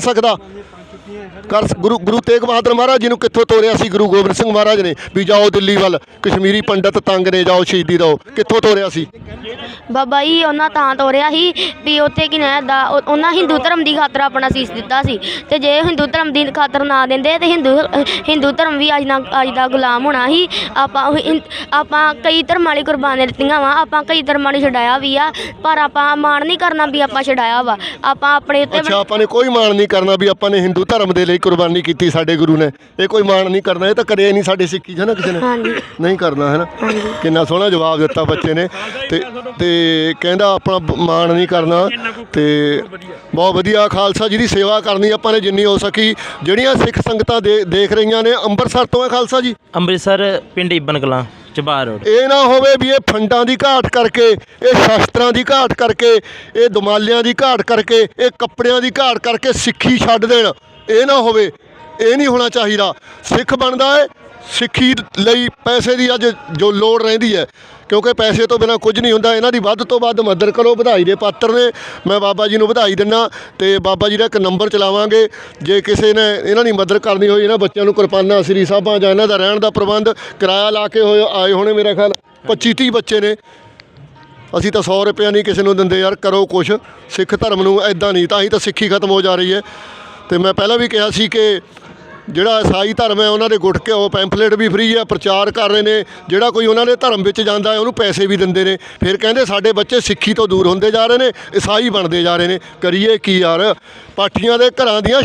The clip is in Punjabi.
ਸਕਦਾ 你 ਕਰ ਸ- ਗੁਰੂ ਗੁਰੂ ਤੇਗ ਬਹਾਦਰ ਮਹਾਰਾਜ ਜੀ ਨੂੰ ਕਿੱਥੋਂ ਤੋਰਿਆ ਸੀ? ਗੁਰੂ ਗੋਬਿੰਦ ਸਿੰਘ ਮਹਾਰਾਜ ਨੇ ਵੀ ਜਾਓ ਦਿੱਲੀ ਵੱਲ ਕਸ਼ਮੀਰੀ ਪੰਡਤ ਤੰਗ ਨੇ ਜਾਓ ਸ਼ਹੀਦੀ ਦਿਓ। ਕਿੱਥੋਂ ਤੋਰਿਆ ਸੀ? ਬਾਬਾ ਜੀ ਉਹਨਾਂ ਤਾਂ ਤੋਰਿਆ ਸੀ ਵੀ ਉੱਥੇ ਕੀ ਨਾ ਦਾ ਉਹ- ਉਹਨਾਂ ਹਿੰਦੂ ਧਰਮ ਦੀ ਖਾਤਰ ਆਪਣਾ ਸੀਸ ਦਿੱਤਾ ਸੀ। ਤੇ ਜੇ ਹਿੰਦੂ ਧਰਮ ਦੀ ਖਾਤਰ ਨਾ ਦਿੰਦੇ ਤੇ ਹਿੰਦੂ ਹਿੰਦੂ ਧਰਮ ਵੀ ਅੱਜ ਨਾ ਅੱਜ ਦਾ ਗੁਲਾਮ ਹੋਣਾ ਸੀ। ਆਪਾਂ ਆਪਾਂ ਕਈ ਧਰਮਾਂ ਲਈ ਕੁਰਬਾਨੀਆਂ ਦਿੱਤੀਆਂ ਵਾ ਆਪਾਂ ਕਈ ਧਰਮਾਂ ਨੂੰ ਛਡਾਇਆ ਵੀ ਆ ਪਰ ਆਪਾਂ ਮਾਣ ਨਹੀਂ ਕਰਨਾ ਵੀ ਆਪਾਂ ਛਡਾਇਆ ਵਾ। ਆਪਾਂ ਆਪਣੇ ਉੱਤੇ ਅੱਛਾ ਆਪਾਂ ਨੇ ਕੋਈ ਮਾਣ ਨਹੀਂ ਕਰਨਾ ਵੀ ਆਪਾਂ ਨੇ ਹਿੰਦੂ ਧਰਮ ਦੇ ਲਈ ਕੁਰਬਾਨੀ ਕੀਤੀ ਸਾਡੇ ਗੁਰੂ ਨੇ। ਇਹ ਕੋਈ ਮਾਣ ਨਹੀਂ ਕਰਨਾ ਇਹ ਤਾਂ ਕਰਿਆ ਹੀ ਨਹੀਂ ਸਾਡੇ ਸਿੱਖੀ 'ਚ ਹੈ ਨਾ ਕਿਸੇ ਨੇ। ਹਾਂਜੀ। ਨਹੀਂ ਕਰਨਾ ਹੈ ਨਾ? ਕਿੰਨਾ ਸੋਹਣਾ ਜਵਾਬ ਦਿੱਤਾ ਬੱਚੇ ਨੇ। ਤੇ ਤੇ ਕਹਿੰਦਾ ਆਪਣਾ ਮਾਣ ਨਹੀਂ ਕਰਨਾ। ਤੇ ਬਹੁਤ ਵਧੀਆ ਖਾਲਸਾ ਜੀ ਦੀ ਸੇਵਾ ਕਰਨੀ ਆਪਾਂ ਨੇ ਜਿੰਨੀ ਹੋ ਸਕੀ। ਜਿਹੜੀਆਂ ਸਿੱਖ ਸੰਗਤਾਂ ਦੇਖ ਰਹੀਆਂ ਨੇ ਅੰਮ੍ਰਿਤਸਰ ਤੋਂ ਹੈ ਖਾਲਸਾ ਜੀ? ਅੰਮ੍ਰਿਤਸਰ ਪਿੰਡ ਇਬਨ ਕਲਾਂ ਚਬਾਰ ਰੋਡ। ਇਹ ਨਾ ਹੋਵੇ ਵੀ ਇਹ ਫੰਡਾਂ ਦੀ ਘਾਟ ਕਰਕੇ ਇਹ ਸ਼ਸਤਰਾਂ ਦੀ ਘਾਟ ਕਰਕੇ ਇਹ ਦਮਾਲਿਆਂ ਦੀ ਘਾਟ ਕਰਕੇ ਇਹ ਕੱਪੜਿਆਂ ਦੀ ਘਾਟ ਕਰਕੇ ਸਿੱਖੀ ਛੱਡ ਦੇਣ। ਇਹ ਨਾ ਹੋਵੇ, ਇਹ ਨਹੀਂ ਹੋਣਾ ਚਾਹੀਦਾ। ਸਿੱਖ ਬਣਦਾ ਹੈ, ਸਿੱਖੀ ਲਈ ਪੈਸੇ ਦੀ ਅੱਜ ਜੋ ਲੋੜ ਰਹਿੰਦੀ ਹੈ। ਕਿਉਂਕਿ ਪੈਸੇ ਤੋਂ ਬਿਨਾ ਕੁਝ ਨਹੀਂ ਹੁੰਦਾ, ਇਹਨਾਂ ਦੀ ਵੱਧ ਤੋਂ ਵੱਧ ਮਦਦ ਕਰੋ, ਵਧਾਈ ਦੇ ਪਾਤਰ ਨੇ। ਮੈਂ ਬਾਬਾ ਜੀ ਨੂੰ ਵਧਾਈ ਦਿੰਦਾ ਤੇ ਬਾਬਾ ਜੀ ਦਾ ਇੱਕ ਨੰਬਰ ਚਲਾਵਾਂਗੇ। ਜੇ ਕਿਸੇ ਨੇ ਇਹਨਾਂ ਦੀ ਮਦਦ ਕਰਨੀ ਹੋਈ, ਇਹਨਾਂ ਬੱਚਿਆਂ ਨੂੰ ਕਿਰਪਾਨਾਂ, ਸ੍ਰੀ ਸਾਹਿਬਾਂ ਜਾਂ ਇਹਨਾਂ ਦਾ ਰਹਿਣ ਦਾ ਪ੍ਰਬੰਧ ਕਿਰਾਇਆ ਲਾ ਕੇ ਹੋਏ, ਆਏ ਹੋਣੇ ਮੇਰਾ ਖਿਆਲ 25 30 ਬੱਚੇ ਨੇ। ਅਸੀਂ ਤਾਂ 100 ਰੁਪਇਆ ਨਹੀਂ ਕਿਸੇ ਨੂੰ ਦਿੰਦੇ, ਯਾਰ ਕਰੋ ਕੁਛ। ਸਿੱਖ ਧਰਮ ਨੂੰ ਐਦਾਂ ਨਹੀਂ, ਤਾਂ ਹੀ ਤਾਂ ਸਿੱਖੀ ਖਤਮ ਹੋ ਜਾ ਰਹੀ ਹੈ। ਤੇ ਮੈਂ ਪਹਿਲਾਂ ਵੀ ਕਿਹਾ ਸੀ ਕਿ ਜਿਹੜਾ ਈਸਾਈ ਧਰਮ ਹੈ, ਉਹਨਾਂ ਦੇ ਗੁਟਕੇ ਉਹ ਪੈਂਫਲੇਟ ਵੀ ਫ੍ਰੀ ਆ ਪ੍ਰਚਾਰ ਕਰ ਰਹੇ ਨੇ। ਜਿਹੜਾ ਕੋਈ ਉਹਨਾਂ ਦੇ ਧਰਮ ਵਿੱਚ ਜਾਂਦਾ ਹੈ, ਉਹਨੂੰ ਪੈਸੇ ਵੀ ਦਿੰਦੇ ਨੇ। ਫਿਰ ਕਹਿੰਦੇ ਸਾਡੇ ਬੱਚੇ ਸਿੱਖੀ ਤੋਂ ਦੂਰ ਹੁੰਦੇ ਜਾ ਰਹੇ ਨੇ ਈਸਾਈ ਬਣਦੇ ਜਾ ਰਹੇ ਨੇ। ਕਰੀਏ ਕੀ ਯਾਰ? ਪਾਠੀਆਂ ਦੇ ਘਰਾਂ ਦੀਆਂ